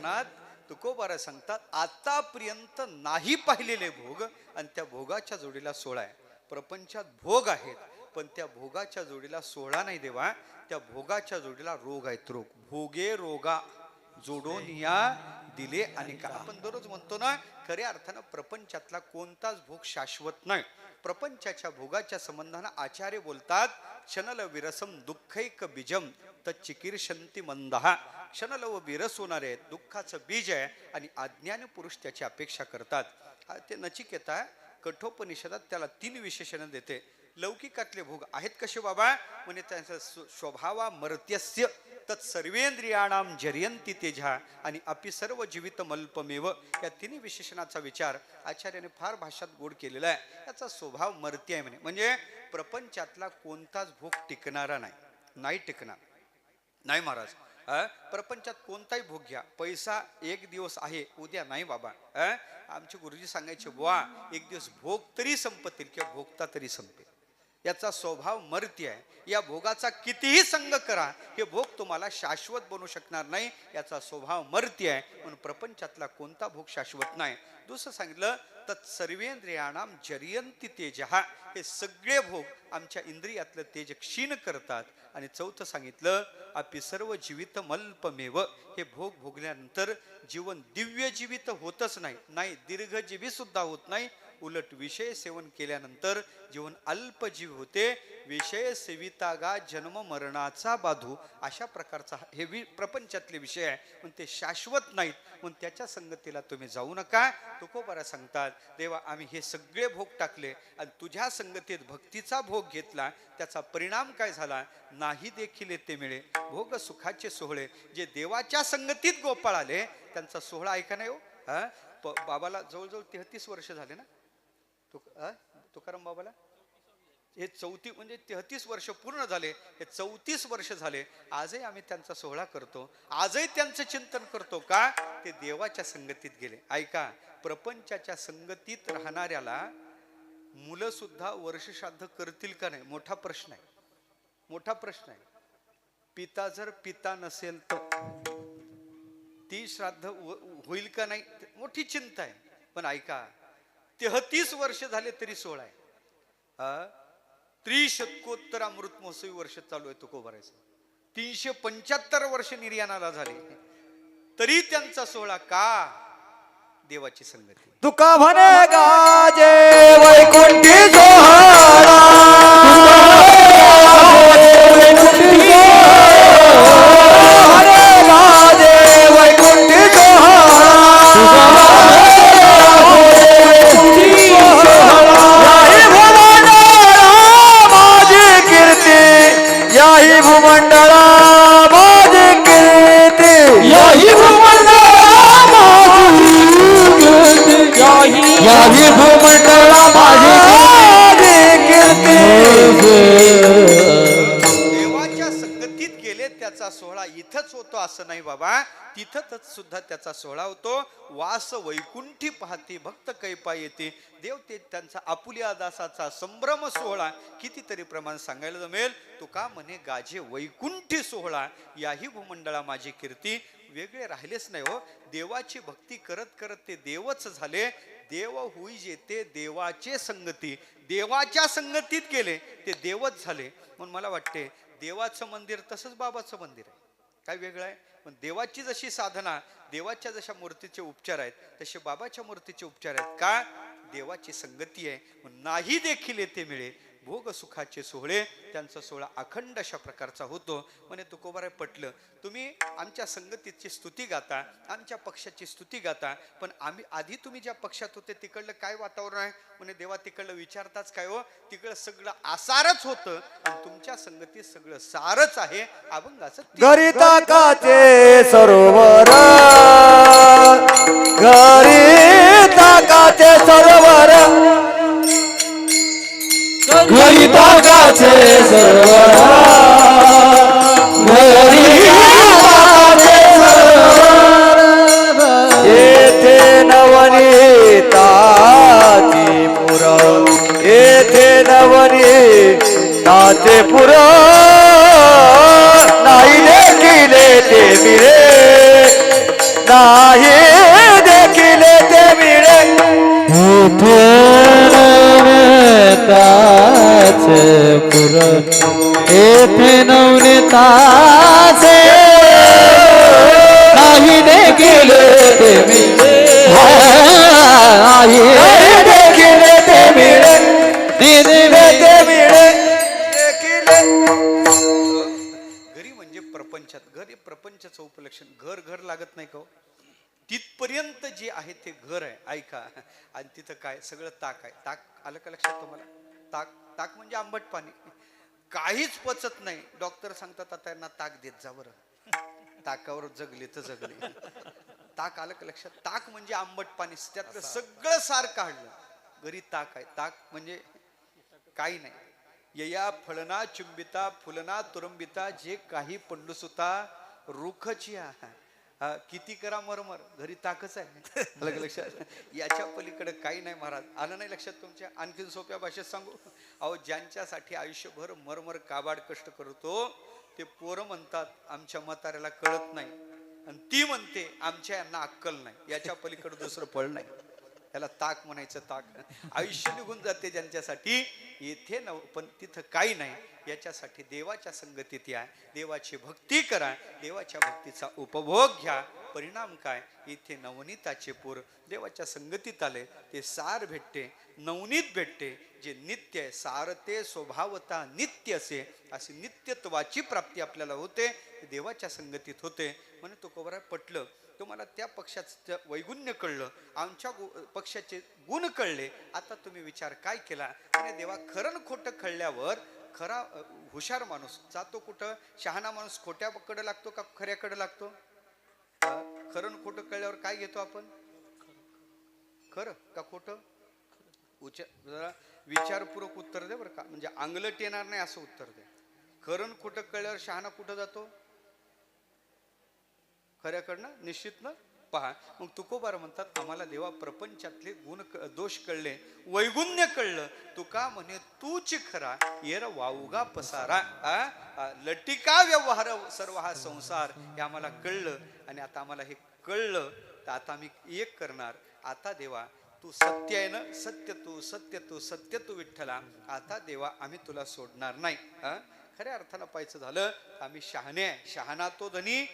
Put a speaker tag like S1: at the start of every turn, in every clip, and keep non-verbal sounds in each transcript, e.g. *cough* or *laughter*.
S1: प्रकरणात तुकोबारा सांगतात आतापर्यंत नाही पाहिलेले भोग आणि त्या भोगाच्या जोडीला सोहळा आहे. प्रपंचात भोग आहेत पण त्या भोगाच्या जोडीला सोहळा नाही देवा. त्या भोगाच्या जोडीला रोग आहेत रोग. भोगे रोगा जोडून या दिले आणि का? आपण दररोज म्हणतो ना खऱ्या अर्थानं प्रपंचातला कोणताच भोग शाश्वत नाही. प्रपंचाच्या भोगाच्या संबंधानं आचार्य बोलतात क्षणल विरसम दुःखैक बीजम तच्चिकीर्षंती मंदहा क्षणल व विरस होणार आहे दुःखाचं बीज आहे आणि अज्ञान पुरुष त्याची अपेक्षा करतात. ते नचिकेता कठोपनिषदात त्याला तीन विशेषणं देते. लौकिकातले भोग आहेत कसे बाबा? म्हणजे त्यांचा स्व- स्वभावा मर्त्यस्य तत् सर्वेंद्रियाणाम जर्यंती तेजा आणि अपि सर्व जीवित मल्पमेव या तिन्ही विशेषणाचा विचार आचार्याने फार भाषात गोड केलेला आहे. याचा स्वभाव मर्त्य आहे म्हणे. म्हणजे प्रपंचातला कोणताच भोग टिकणारा नाही. नाही टिकणार. नाही महाराज. प्रपंचात कोणताही भोग घ्या. पैसा एक दिवस आहे उद्या नाही बाबा. अ? आमचे गुरुजी सांगायचे बुवा एक दिवस भोग तरी संपतील किंवा भोगता तरी संपेल. याचा स्वभाव मर्ती आहे. या भोगाचा कितीही संग करा हे भोग तुम्हाला शाश्वत बनू शकणार नाही. याचा स्वभाव मर्ती आहे. म्हणून प्रपंचातला कोणता भोग शाश्वत नाही. दुसरं सांगितलं तर सर्वेंद्रियाणाम जरियंती तेजहा हे सगळे भोग आमच्या इंद्रियातलं तेज क्षीण करतात. आणि चौथं सांगितलं आपली सर्व जीवित मल्पमेव हे भोग भोगल्यानंतर जीवन दिव्य जीवित होतच नाही. नाही दीर्घजीवी सुद्धा होत नाही. उलट विषय सेवन केल्यानंतर जीवन अल्पजीव होते. विषय सेवितागा जन्म मरणाचा बाधू. अशा प्रकारचा हे वि प्रपंचातले विषय आहे. पण ते शाश्वत नाहीत. म्हणून त्याच्या संगतीला तुम्ही जाऊ नका. तुकोबारा सांगतात देवा आम्ही हे सगळे भोग टाकले आणि तुझ्या संगतीत भक्तीचा भोग घेतला. त्याचा परिणाम काय झाला? नाही देखील ते मिळे. भोग सुखाचे सोहळे. जे देवाच्या संगतीत गोपाळ आले त्यांचा सोहळा ऐका नाही हो? बाबाला जवळजवळ तेहतीस वर्ष झाले ना? तुक तुकाराम बाबाला? हे चौथी म्हणजे तेहतीस वर्ष पूर्ण झाले हे चौतीस वर्ष झाले आजही आम्ही त्यांचा सोहळा करतो आजही त्यांचं चिंतन करतो का? ते देवाच्या संगतीत गेले. ऐका प्रपंचाच्या संगतीत राहणाऱ्याला मुलं सुद्धा वर्षश्राद्ध करतील का नाही? मोठा प्रश्न आहे. मोठा प्रश्न आहे. पिता जर पिता नसेल तर ती श्राद्ध व- होईल का नाही? मोठी चिंता आहे. पण ऐका तेहतीस वर्ष झाले तरी सोळा आहे. त्रिशतकोत्तर अमृत महोत्सवी वर्ष चालू आहे तुकोबारायचं तीनशे पंच्याहत्तर वर्ष निर्याणाला झाले. तरी त्यांचा सोहळा का? देवाची संगती.
S2: तुका म्हणे गाजे वैकुंठी सोहळा याही भूमंडळा माझी कीर्ती.
S1: देवाच्या संगतीत गेले त्याचा सोहळा इथंच होतो असं नाही बाबा. तिथंच सुद्धा त्याचा सोहळा होतो. वास वैकुंठी पाहते भक्त कैपा येते. देव ते त्यांचा आपुल्या दासाचा संभ्रम सोहळा कितीतरी प्रमाण सांगायला जमेल. तुका म्हणे गाजे वैकुंठी सोहळा याही भूमंडळा माझी कीर्ती. वेगळे राहिलेच नाही हो. देवाची भक्ती करत करत ते देवच झाले. देव होई जेते देवाचे संगती. देवाच्या संगतीत गेले ते देवच झाले. म्हणून मला वाटते देवाचं मंदिर तसंच बाबाचं मंदिर आहे. काय वेगळं आहे? पण देवाची जशी साधना देवाच्या जशा मूर्तीचे उपचार आहेत तसे बाबाच्या मूर्तीचे उपचार आहेत. का? देवाची संगती आहे. नाही देखील येते मिळे. भोग सुखाचे सोहळे त्यांचा सोहळा अखंड अशा प्रकारचा होतो. म्हणे तुकोबारा पटलं. तुम्ही आमच्या संगतीची स्तुती गाता आमच्या पक्षाची स्तुती गाता पण आम्ही आधी तुम्ही ज्या पक्षात होते तिकडलं काय वातावरण आहे? म्हणे देवा तिकडलं विचारताच काय हो? तिकडं सगळं आसारच होतं आणि तुमच्या संगतीत सगळं सारच आहे अभंगाचं
S2: घरी सरोवर. घरी ताकाचे सरोवर. घरी ताकाचे सरोवर घरी येथे नवनीताची पुर. येथे नवनीताचे पुर. नाही देखील ते ना नाही देखील ते मिळे ताचे पुर. येथे नवनीताचे नाही देखील ते मिळे नाही देखील ते मिळे दिले ते मिळे
S1: घरी म्हणजे प्रपंचात. घर हे प्रपंचाचं उपलक्षण. घर घर लागत नाही का हो? तिथपर्यंत जे आहे ते घर आहे. ऐका. आणि तिथं काय? सगळं ताक आहे. ताक आलं का लक्षात तुम्हाला? ताक ताक म्हणजे आंबट पाणी. काहीच पचत नाही. डॉक्टर सांगतात आता यांना ताक देत जा बरं. *laughs* ताकावर जगले तर जगले. ताक आलं का लक्षात? ताक म्हणजे आंबट पाणी. त्यातलं सगळं सार काढलं. घरी ताक आहे. ताक म्हणजे काही नाही. यया फळना चुंबिता फुलना तुरंबिता जे काही पंडुसुता रुखचिया हा, किती करा मरमर घरी ताकच आहे. *laughs* अलग लक्षात याच्या पलीकडे काही नाही महाराज. आलं नाही लक्षात तुमच्या? आणखीन सोप्या भाषेत सांगू? अहो ज्यांच्यासाठी आयुष्यभर मरमर काबाड कष्ट करतो ते पोरं म्हणतात आमच्या म्हाताऱ्याला कळत नाही. आणि ती म्हणते आमच्या यांना अक्कल नाही. याच्या पलीकडे दुसरं फळ नाही. त्याला ताक म्हणायचं ताक. आयुष्य निघून जाते ज्यांच्यासाठी. येथे नव पण तिथं काही नाही. याच्यासाठी देवाच्या संगतीत या. देवाची भक्ती करा. देवाच्या भक्तीचा उपभोग घ्या. परिणाम काय? इथे नवनीताचे पूर देवाच्या संगतीत आले. ते सार भेटते नवनीत भेटते. जे नित्य आहे सारते स्वभावता नित्य असे अशी नित्यत्वाची प्राप्ती आपल्याला होते देवाच्या संगतीत होते. म्हणे तो कोबरा पटलं. तुम्हाला त्या पक्षाचं वैगुण्य कळलं. आमच्या गु- पक्षाचे गुण कळले. आता तुम्ही विचार काय केला? आणि देवा खरं खोटं कळल्यावर खरा हुशार माणूस जातो कुठं? शहाणा माणूस खोट्याकडे लागतो का खऱ्याकडे लागतो? खरं खोटं कळल्यावर काय घेतो आपण? खरं का खोटं? उच जरा विचारपूर्वक उत्तर दे बरं का. म्हणजे अंगलट येणार नाही असं उत्तर दे. खरं खोटं कळल्यावर शहाणा कुठं जातो? खऱ्याकडनं? निश्चित ना पहा. मग तुकोबार म्हणतात आम्हाला देवा प्रपंचातले गुण दोष कळले वैगुण्य कळलं. तुका म्हणे तूच खरा येर वाऊगा पसारा. आ? लटिका व्यवहार सर्व हा संसार. हे आम्हाला कळलं आणि आता आम्हाला हे कळलं. तर आता मी एक करणार. आता देवा तू सत्य आहे ना? सत्य तू सत्य तू सत्य तू विठ्ठला. आता देवा आम्ही तुला सोडणार नाही. हा खऱ्या अर्थानं पाहायचं झालं आम्ही शहाणे शहाणा तो धनी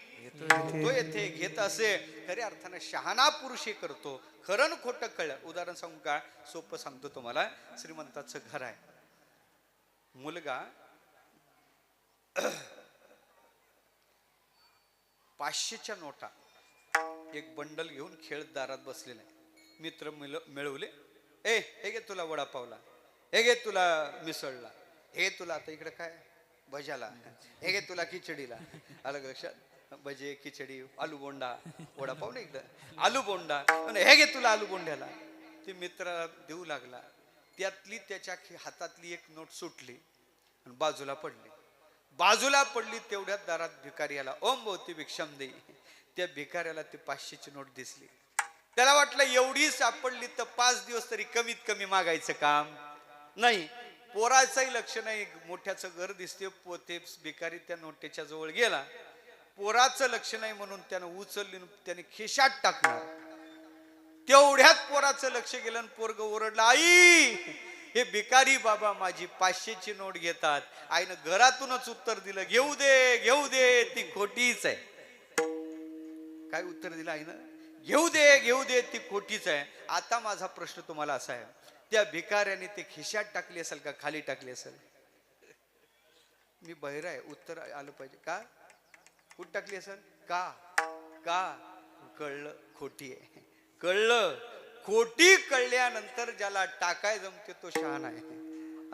S1: तो येथे घेत असे. खऱ्या अर्थानं शहाणा पुरुष हे करतो. खरं न खोटं कळलं. उदाहरण सांगू का? सोपं सांगतो तुम्हाला. श्रीमंताचं घर आहे. मुलगा *clears throat* पाचशेच्या नोटा एक बंडल घेऊन खेळत दारात बसलेला आहे. मित्र मिळ मिळवले. ए हे घे तुला वडापावला. हे घे तुला मिसळला. हे तुला आता इकडे काय? भज्याला. हे घे तुला खिचडीला. आलं लक्षात? भजे खिचडी आलू बोंडा वडापाव ना एकदा आलू बोंडा. हे घे तुला आलू बोंड्याला. ते मित्राला देऊ लागला. त्यातली त्याच्या हातातली एक नोट सुटली आणि बाजूला पडली. बाजूला पडली तेवढ्यात दारात भिकारी आला. ओम भोवती भिक्षम देई त्या भिकाऱ्याला ती पाचशेची नोट दिसली. त्याला वाटलं एवढी सापडली तर पाच दिवस तरी कमीत कमी मागायचं काम. नाही. पोराचंही लक्ष नाही. मोठ्याचं घर दिसते पोते भिकारी त्या नोटेच्या जवळ गेला. पोराचं लक्ष नाही म्हणून त्यानं उचलली त्याने खिशात टाकलं. तेवढ्यात पोराचं लक्ष गेलं आणि पोरग ओरडलं आई हे भिकारी बाबा माझी पाचशेची नोट घेतात. आईनं घरातूनच उत्तर दिलं घेऊ दे घेऊ दे ती खोटीच आहे. काय उत्तर दिलं आईनं? घेऊ दे घेऊ दे ती खोटीच आहे. आता माझा प्रश्न तुम्हाला असा आहे. त्या भिकाऱ्याने ते खिशात टाकली असेल का खाली टाकली असेल? मी बहिरा आहे उत्तर आलं पाहिजे. का? कुठं टाकली असेल? का? का? कळलं खोटी आहे. कळलं खोटी कळल्यानंतर ज्याला टाकाय जमते तो शहाण आहे.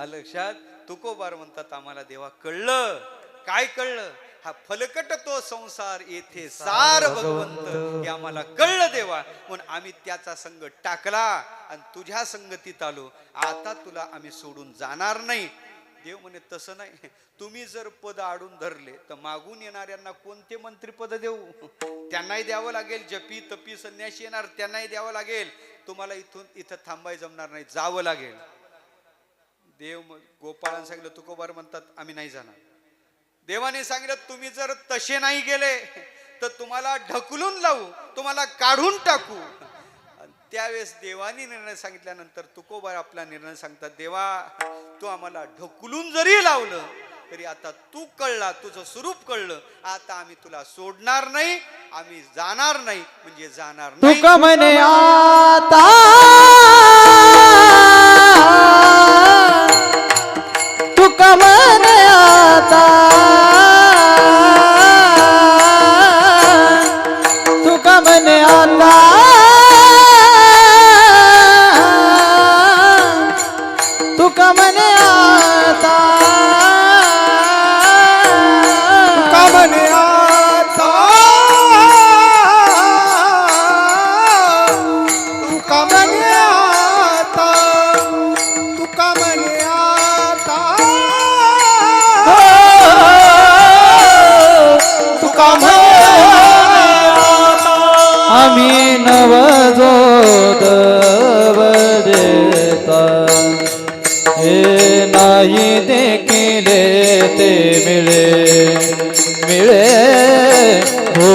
S1: लक्षात? तुकोबार म्हणतात आम्हाला देवा कळलं. काय कळलं? हा फलकट तो संसार येथे सार भगवंत. हे आम्हाला कळलं देवा. म्हणून आम्ही त्याचा संग टाकला आणि तुझ्या संगतीत आलो. आता तुला आम्ही सोडून जाणार नाही. देव म्हणे तसं नाही. तुम्ही जर पद आडून धरले तर मागून येणाऱ्यांना कोणते मंत्रीपद देऊ? त्यांनाही द्यावं लागेल. जपी तपी संन्याशी येणार त्यांनाही द्यावं लागेल. तुम्हाला इथून इथं थांबाय जमणार नाही जावं लागेल. देव गोपाळानं सांगितलं तुकोबार म्हणतात आम्ही नाही जाणार. देवाने सांगितलं तुम्ही जर तसे नाही गेले तर तुम्हाला ढकलून लावू तुम्हाला काढून टाकू. त्यावेळेस देवानी निर्णय सांगितल्यानंतर तुकोबार आपला निर्णय सांगतात देवा तू आम्हाला ढकलून जरी लावलं तरी आता तू कळला तुझं स्वरूप कळलं. आता आम्ही तुला सोडणार नाही आम्ही जाणार नाही म्हणजे जाणार नाही.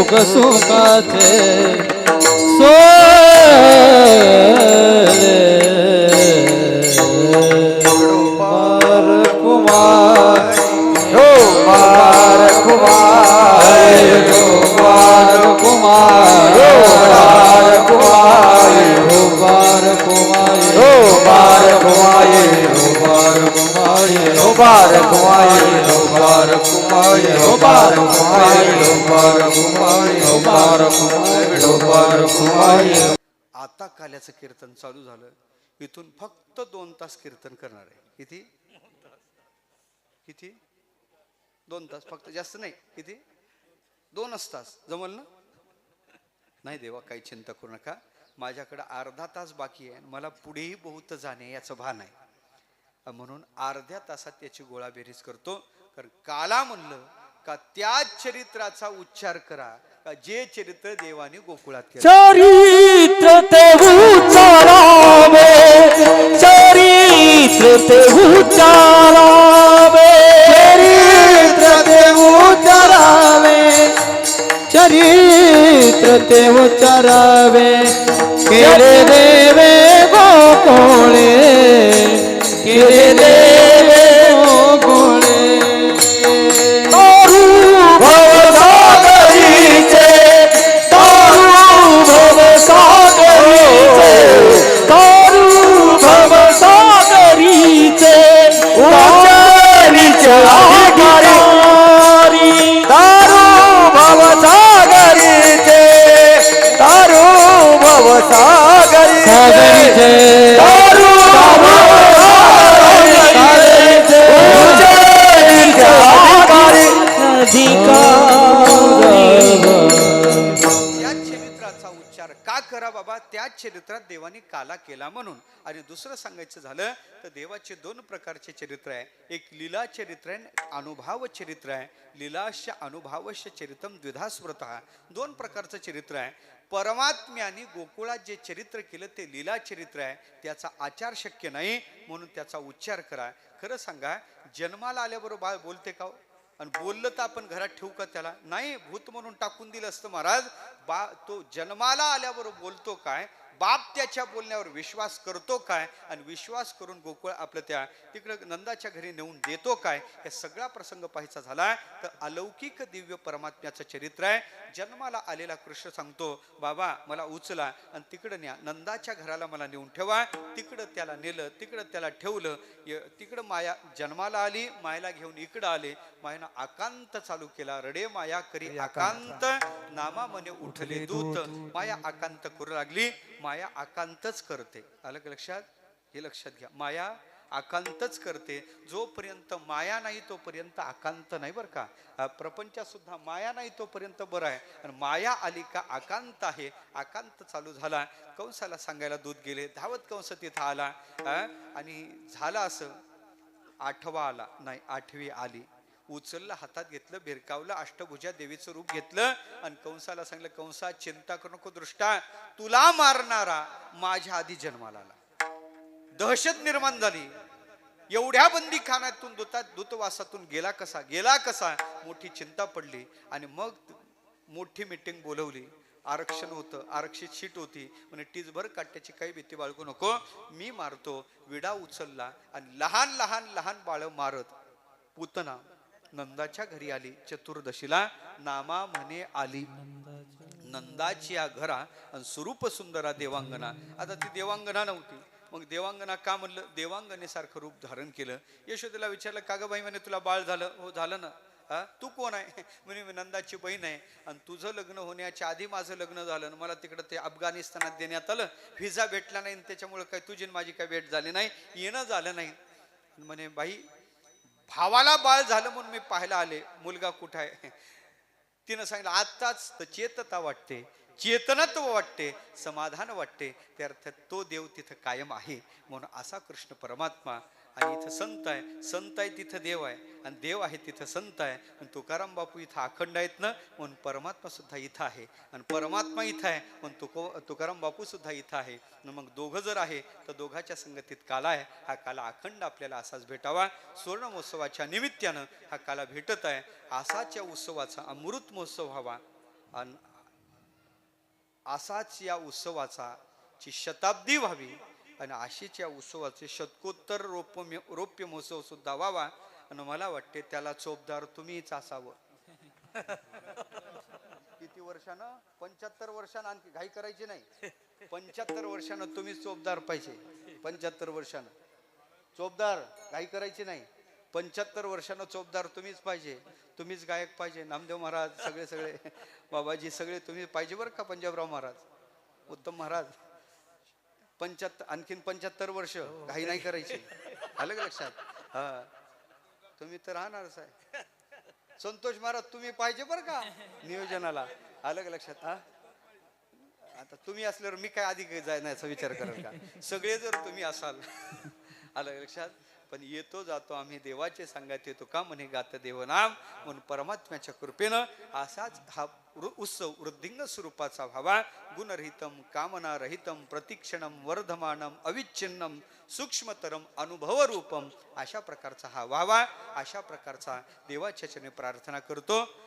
S2: भोग सुखाचे सोर कुमार हो मार कुमार हो मार कुमार हो मार कुमार हो मार कुमार हो मार कुमार हो मार कुमार हो मार कुमार हो मार कुमार हो मार कुमार
S1: आता काल्याचं कीर्तन चालू झालं. इथून फक्त दोन तास कीर्तन करणार आहे. किती? किती? दोन तास फक्त जास्त नाही. किती? दोनच तास. जमल ना? नाही देवा काही चिंता करू नका. माझ्याकडे अर्धा तास बाकी आहे आणि मला पुढेही बहुत जाणे याचं भान आहे. म्हणून अर्ध्या तासात त्याची गोळाबेरीज करतो. कारण काला म्हणलं का त्याच चरित्राचा उच्चार करा. का जे चरित्र देवाने गोकुळात केलं.
S2: चरित्र ते उचारावे चरित्र ते उचारावे चरित्र ते उचारावे चरित्र ते उचारावे केले देवे गोकुळे. केले देवे
S1: Jai चरित्रात देवाने काला केला म्हणून. आणि दुसरं सांगायचं झालं तर देवाचे दोन प्रकारचे चरित्र आहे. एक लीला चरित्र आहे अनुभाव अनुभव चरित्र आहे. लीलाश्य अनुभवश्य चरित्रम द्विधा स्मृत दोन प्रकारचं चरित्र आहे. परमात्म्याने गोकुळात जे चरित्र केलं ते लीला चरित्र आहे. त्याचा आचार शक्य नाही म्हणून त्याचा उच्चार करा. खरं सांगा जन्माला आल्याबरोबर बाळ बोलते का हो? आणि बोललं तर आपण घरात ठेवू का त्याला? नाही भूत म्हणून टाकून दिलं असतं महाराज. बा तो जन्माला आल्याबरोबर बोलतो काय? बाप त्याच्या बोलण्यावर विश्वास करतो काय? आणि विश्वास करून गोकुळ आपलं त्या तिकडं नंदाच्या घरी नेऊन देतो काय? हे सगळा प्रसंग पाहायचा झाला. तर अलौकिक दिव्य परमात्म्याचं चरित्र आहे. जन्माला आलेला कृष्ण सांगतो बाबा मला उचला आणि तिकडं न्या. नंदाच्या घराला मला नेऊन ठेवा. तिकडं त्याला नेलं तिकडं त्याला ठेवलं. तिकडं माया जन्माला आली मायला घेऊन इकडं आले. मायानं आकांत चालू केला. रडे माया करी आकांत. नामा मने उठले दूत. माया आकांत करू लागली. माया आकांतच करते. आलं का लक्षात? हे लक्षात घ्या. माया आकांतच करते. जोपर्यंत माया नाही तोपर्यंत आकांत नाही बरं का? प्रपंचासुद्धा प्रपंचात सुद्धा माया नाही तोपर्यंत बरं आहे. आणि माया आली का आकांत आहे. आकांत चालू झाला. कंसाला सांगायला दूध गेले. धावत कंस तिथं आला. आणि झालं असं. आठवा आला. नाही आठवी आली. उचललं हातात घेतलं भिरकावलं अष्टभुजा देवीचं रूप घेतलं आणि कंसाला सांगितलं कंसा चिंता करू नको दृष्टा तुला मारणारा माझ्या आधी जन्माला आला. दहशत निर्माण झाली. एवढ्या बंदी खाण्यातून दुता दूतवासातून गेला कसा? गेला कसा? मोठी चिंता पडली आणि मग मोठी मीटिंग बोलवली. आरक्षण होतं आरक्षित सीट होती. म्हणे टीजभर काट्याची काही भीती बाळगू नको. मी मारतो विडा उचलला आणि लहान लहान लहान बाळ मारत पुतना नंदाच्या घरी आली. चतुर्दशीला नामा म्हणे आली. नंदाची या घरा आणि स्वरूप सुंदरा देवांगना आता ती देवांगना नव्हती. मग देवांगना का म्हणलं? देवांगनेसारखं रूप धारण केलं. यशोदेला विचारलं का गं बाई म्हणे तुला बाळ झालं? हो झालं ना. हा? तू कोण आहे? *laughs* म्हणे मी नंदाची बहीण आहे. आणि तुझं लग्न होण्याच्या आधी माझं लग्न झालं आणि मला तिकडं ते अफगाणिस्तानात देण्यात आलं. व्हिसा भेटला नाही आणि त्याच्यामुळे काय तुझी माझी काय भेट झाली नाही? येणं झालं नाही. म्हणे बाई भावाला बाळ झालं म्हणून मी पाहायला आले. मुलगा कुठं आहे? तिनं सांगितलं आत्ताच तर चेतता वाटते चेतनत्व वाटते समाधान वाटते. त्या अर्थात तो देव तिथं कायम आहे म्हणून असा कृष्ण परमात्मा आणि इथं संत आहे. संत आहे तिथं देव आहे. आणि देव आहे तिथं संत आहे. आणि तुकाराम बापू इथं अखंड आहेत ना? म्हणून परमात्मा सुद्धा इथं आहे. आणि परमात्मा इथं आहे म्हणून तुको तुकाराम बापू सुद्धा इथं आहे. न मग दोघं जर आहे तर दोघाच्या संगतीत काला आहे. हा काला अखंड आपल्याला असाच भेटावा. सुवर्ण महोत्सवाच्या निमित्तानं हा काला भेटत आहे. असाच्या उत्सवाचा अमृत महोत्सव व्हावा. आणि असाच या उत्सवाचा ची शताब्दी व्हावी. आणि आशीच्या उत्सवाचे शतकोत्तर रोप्य रौप्य महोत्सव सुद्धा व्हावा आणि मला वाटते त्याला चोपदार तुम्हीच असावं. *laughs* किती वर्षानं? पंच्याहत्तर वर्षानं आणखी घाई करायची नाही. पंच्याहत्तर वर्षानं तुम्ही चोपदार पाहिजे. पंच्याहत्तर वर्षानं. चोपदार घाई करायची नाही. पंच्याहत्तर वर्षानं चोपदार तुम्हीच पाहिजे. तुम्हीच गायक पाहिजे. नामदेव महाराज सगळे सगळे. *laughs* बाबाजी सगळे तुम्ही पाहिजे बरं का पंजाबराव महाराज? उत्तम महाराज. पंच्याहत्तर आणखीन पंच्याहत्तर वर्ष घाई नाही करायची. आलं का लक्षात? हा. तुम्ही तर राहणारच आहे संतोष महाराज तुम्ही पाहिजे बरं का नियोजनाला? आलं का लक्षात? हा? आता तुम्ही असल्यावर मी काय आधी काय जाण्याचा विचार कराल का? सगळे जर तुम्ही असाल. आलं का लक्षात? पण येतो जातो आम्ही देवाचे सांगात येतो का म्हणे गात देवनाम? म्हणून परमात्म्याच्या कृपेनं असाच हा उत्सव वृद्धिंग स्वरूपाचा व्हावा. गुणरहितम कामनारहितम प्रतिक्षणम वर्धमानम अविच्छिन्नम सूक्ष्मतरम अनुभवरूपम अशा प्रकारचा हा व्हावा. अशा प्रकारचा देवाच्या प्रार्थना करतो.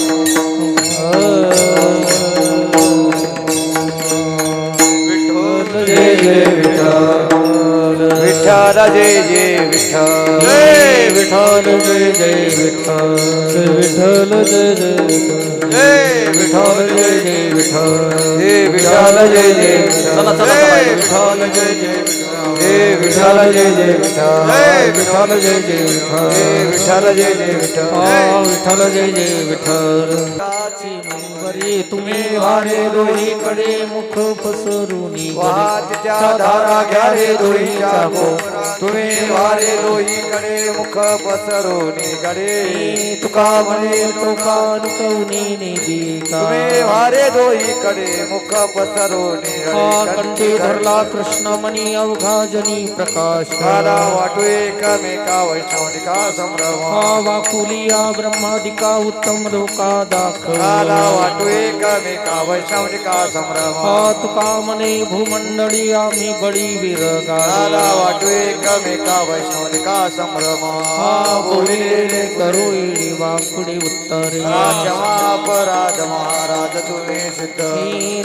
S2: Yeah.
S1: विठ्ठल
S2: जय जय विठ्ठल जय विठ्ठल
S1: जय
S2: जय विठ्ठल विठ्ठल जय जय
S1: जय
S2: विठ्ठल जय जय विठ्ठल हे विठ्ठल जय जय चला चला
S1: जय
S2: विठ्ठल जय जय हे विठ्ठल जय जय विठ्ठल
S1: जय
S2: विठ्ठल जय जय विठ्ठल हे विठ्ठल जय जय विठ्ठल विठ्ठल जय जय विठ्ठल
S3: तुम्ही वारे दोहीकडे मुख पसरूनी
S2: वाहत्या धारा घ्या रे कोपरा तुम्ही वारे दोहीकडे मुख पसरून गडे.
S3: तुका म्हणे टोका लुकवणे नेदी
S2: तुम्ही वारे दोहीकडे मुख पसरून
S3: कंठी धरला कृष्ण मनी अवघा जनी प्रकाश.
S2: काला वाटू एकमेका वैष्णवनिका संभ्रम.
S3: हा वाकुलिया ब्रह्मादिका उत्तम लोका दाखव
S2: काला वाटू एकमेका वैष्णवनिका संभ्रम.
S3: तुका म्हणे भूमंडळी आम्ही बळी विरगा
S2: काला वाटू एकमेका वैष्णवनिका संभ्रम।
S3: हा बोलिले करोळी वाकुडी उत्तरे।
S2: महाराज तुम्ही सिद्ध।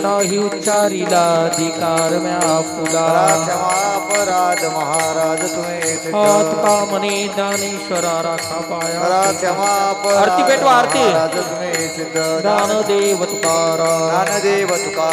S3: नाही उच्चारिला अधिकार म्या फुला
S2: क्षमा अपराध महाराज तुम्ही
S3: हात का म्हणे ज्ञानेश्वरा राखा पाया।
S2: करा क्षमा अपराध
S3: आरती पेटवा, आरती.
S2: महाराज तुम्ही सिद्ध।
S3: ज्ञानदेव तुकारा
S2: ज्ञानदेव तुका